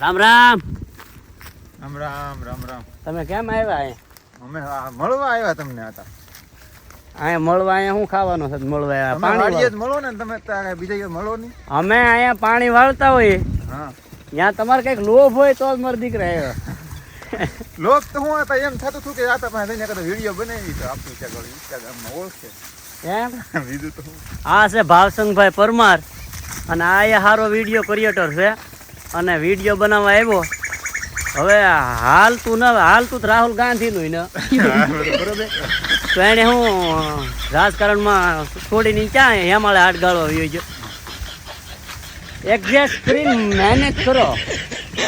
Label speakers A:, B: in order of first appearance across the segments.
A: રામ રામ.
B: રામ રામ રામ રામ.
A: તમે કેમ આવ્યા અહીંયા
B: અમે મળવા આવ્યા તમને હતા
A: અહીંયા મળવા અહીંયા શું ખાવાનું છે? મળવા
B: આવ્યા
A: પાણી
B: જ મળો ને તમે બીજા ક્યાંય મળો નહીં.
A: અમે અહીંયા પાણી વાળતા હોઈએ.
B: હા.
A: ત્યાં તમારે કંઈક લોભ હોય તો જ મારા દીકરા આવ્યો.
B: લોક તો હું હતા એમ થતું હતું કે આ તમે જઈને કદાચ વીડિયો બનાવી તો આપણું ત્યાં ઇન્સ્ટાગ્રામમાં ઓળખે.
A: એમ
B: બીજું તો હું.
A: આ છે ભાવસંગભાઈ પરમાર. અને આ એ સારો વીડિયો ક્રિએટર છે. અને વીડિયો બનાવવા આવ્યો. હવે હાલતું ન હાલતું તો રાહુલ ગાંધીનું ને. બરોબર તો એને હું રાજકારણમાં છોડીને ક્યાં હેમાળે હાથ ગાળો આવ્યો છે? એક્ઝેક્ટ કરીને મહેનત કરો.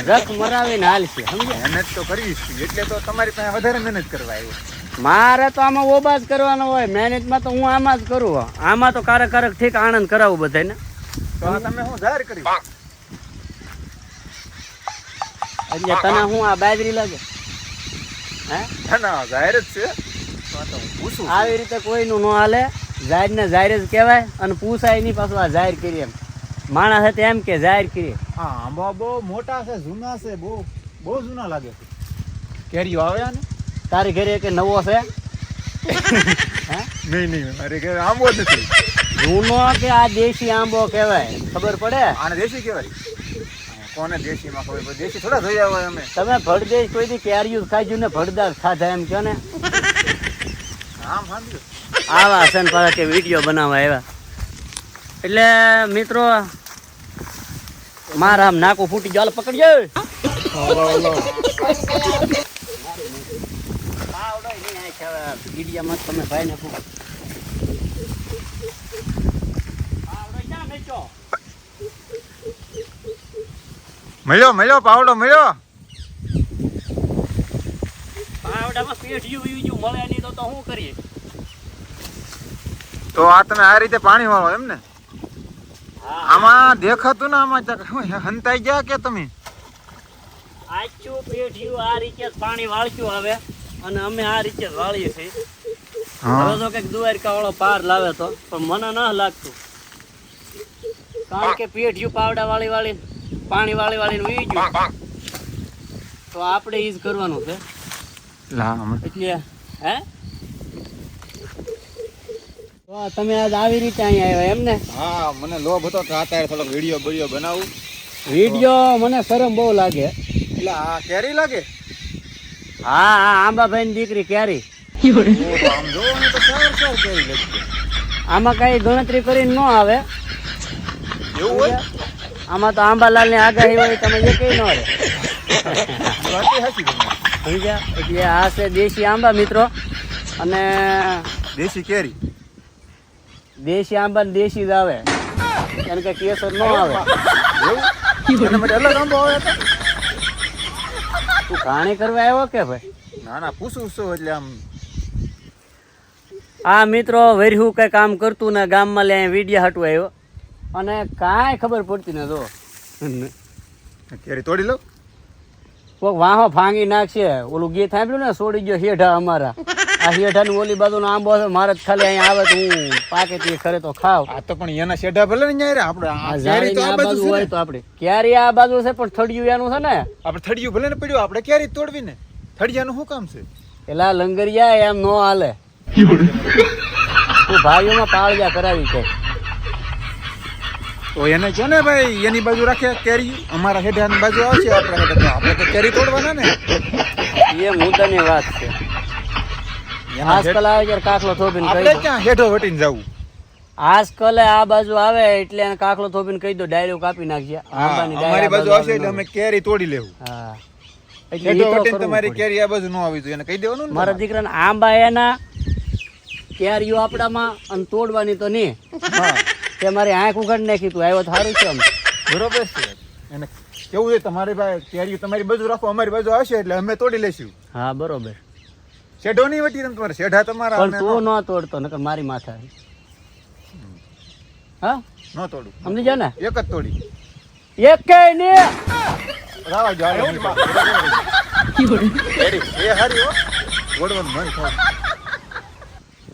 A: રખ મરાવીને હાલ છે
B: મહેનત તો કરવી એટલે તો તમારી પાસે વધારે મહેનત કરવા આવ્યો.
A: મારે તો આમાં ઓબા જ કરવાનો હોય મહેનતમાં તો હું આમાં જ કરું. આમાં તો કારક કારક ઠીક આનંદ કરાવું બધાને
B: તો તમે હું જાહેર કરી
A: એટલે તને હું આ બાજરી લાગે? હે?
B: ના જાહેર જ છે.
A: આવી રીતે કોઈનું ન હાલે. જાહેર ને જાહેર જ કહેવાય અને પૂછાય નહીં પાછું આ જાહેર કરી એમ. માણસ હતા એમ કે જાહેર કરીએ.
B: હા આંબા બહુ મોટા છે જૂના છે બહુ બહુ જૂના લાગે છે. કેરીઓ આવ્યા ને
A: તારી ઘરે કે નવો છે? હે?
B: નહીં નહીં મારે ઘરે આંબો નથી.
A: જૂનો કે આ દેશી આંબો કહેવાય? ખબર પડે?
B: આને દેશી કહેવાય? કોને દેશીમાં ખબર પડે? દેશી થોડા જોયા હોય અમે.
A: તમે ભડદેશ કોઈ દી કેરીયું ખાજુ ને ભડદાર ખાધા એમ કહો ને?
B: આમ સાંભળ્યું?
A: આવા છે ને પાછા કે વીડિયો બનાવવા આવ્યા. એટલે મિત્રો મારા આમ નાકું ફૂટી જાલ પકડજો. વિડીયામાં તમે ભાઈ ને
B: મળ્યો મળ્યો પાવડો મળ્યો.
A: પાવડામાં પેઢિયું બીજું મળે નહીં તો તો શું કરીએ?
B: તો આ તમે આ રીતે પાણી વાળો એમ ને? આમાં દેખાતું ને આમાં હંતાઈ ગયા કે તમે?
A: આચું પેઢિયું આ રીતે પાણી વાળ્યું હવે અને અમે આ રીતે વાળીએ છીએ. હવે તો કંઈક દ્વારકા વાળો પાર લાવે તો પણ મને ન લાગતું. કારણ કે પેઢિયું પાવડા વાળી વાળી પાણી વાળી વાળીને વી ગયું. તો આપણે ઈ જ કરવાનું છે. એટલે હે? તમે આજ આવી રીતે અહીંયા આવ્યા એમ ને?
B: હા મને લોભ હતો કે અત્યારે થોડોક વીડિયો વીડિયો બનાવું.
A: વીડિયો મને શરમ બહુ લાગે.
B: એટલે આ કેરી લાગે?
A: હા હા આંબાભાઈ ની દીકરી ક્યારી
B: આમ જોવો તો સાર સાર કેરી
A: આમાં કઈ ગણતરી કરીને ન આવે.
B: એવું હોય?
A: આમાં તો આંબાલાલની આગાહી હોય તમે એ કઈ ન રહે. સમજ્યા? એટલે આ છે દેશી આંબા મિત્રો. અને
B: દેશી કેરી.
A: દેશી આંબા ને દેશી જ આવે. કારણ કે કેસર ન આવે. તું? ખાણી કરવા આવ્યો કે ભાઈ?
B: ના ના પૂછું છું એટલે આમ.
A: આ મિત્રો વેરહું કઈ કામ કરતું ને ગામમાં લે વિડીયા હાટું આવ્યો અને કાંઈ ખબર પડતી ન જો.
B: કેરી તોડી લો.
A: કોક વાહો ફાંગી નાખશે. ઓલું ગીત સાંભળ્યું ને છોડી ગયો હેઠા અમારા. આ હેઠાની ઓલી બાજુનો આંબો છે મારે ખાલી અહીંયા આવે તો હું પાકે તે ખરે તો ખાવ.
B: આ તો પણ એના શેઢા ભલે ને આપણે
A: આ
B: તો આ બાજુ
A: બાજુ
B: છે
A: હોય તો આપણે. ક્યારે આ બાજુ છે પણ થડિયું એનું છે ને.
B: આપણે થડિયું ભલે ને પડ્યું આપણે ક્યારે તોડવી ને. થડિયાનું શું કામ છે?
A: પેલા લંગરિયા એમ નો હાલે. તું ભાઈઓમાં પાળિયા કરાવી કે
B: તો એને છે ને ભાઈ એની બાજુ રાખે કેરી. અમારા હેઠાની બાજુ આવશે આપણે હેઠે તો. આપણે તો કેરી તોડવાના ને.
A: એ મુદ્દાની વાત છે. આજકાલ આવે ત્યારે કાકલો થોપીને
B: આપણે ક્યાં હેઠો વટીને જવું?
A: આજકાલે આ બાજુ આવે એટલે એને કાકલો થોપીને કહી દો ડાયરો કાપી નાખજે.
B: અમારી બાજુ આવશે એટલે અમે કેરી તોડી લેવું.
A: હા.
B: હેઠો વટીને તમારી કેરી આ બાજુ ન આવી જોઈએ. એને કહી દેવાનું
A: મારા દીકરાને આંબા એના કેરીઓ આપણામાં અને તોડવાની તો નહીં
B: હા.
A: તે મારી આંખ ઉઘાડી નાખી તું આવ્યો સારું છે આમ.
B: બરોબર છે. એને કેવું છે તમારી ભાઈ કેરી તમારી બાજુ રાખો અમારી બાજુ આવશે એટલે અમે તોડી લેશું
A: હા બરોબર.
B: શેઢો નહીં વટી તમારે? શેઢા તમારા
A: પણ તું ન તોડતો નકર મારી માથા. હા?
B: ન તોડું.
A: સમજી જા ને?
B: એક જ તોડી.
A: એક ને
B: રાવા જો. એ હારી હો. ગોળવાનું મન થાય.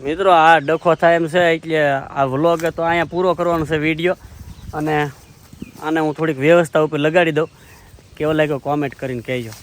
A: મિત્રો, આ ડખો થાય એમ છે, એટલે આ વ્લોગ તો અહીંયા પૂરો કરવાનો છે વીડિયો અને આને હું થોડીક વ્યવસ્થા ઉપર લગાડી દઉં. કેવો લાગ્યો કોમેન્ટ કરીને કહેજો.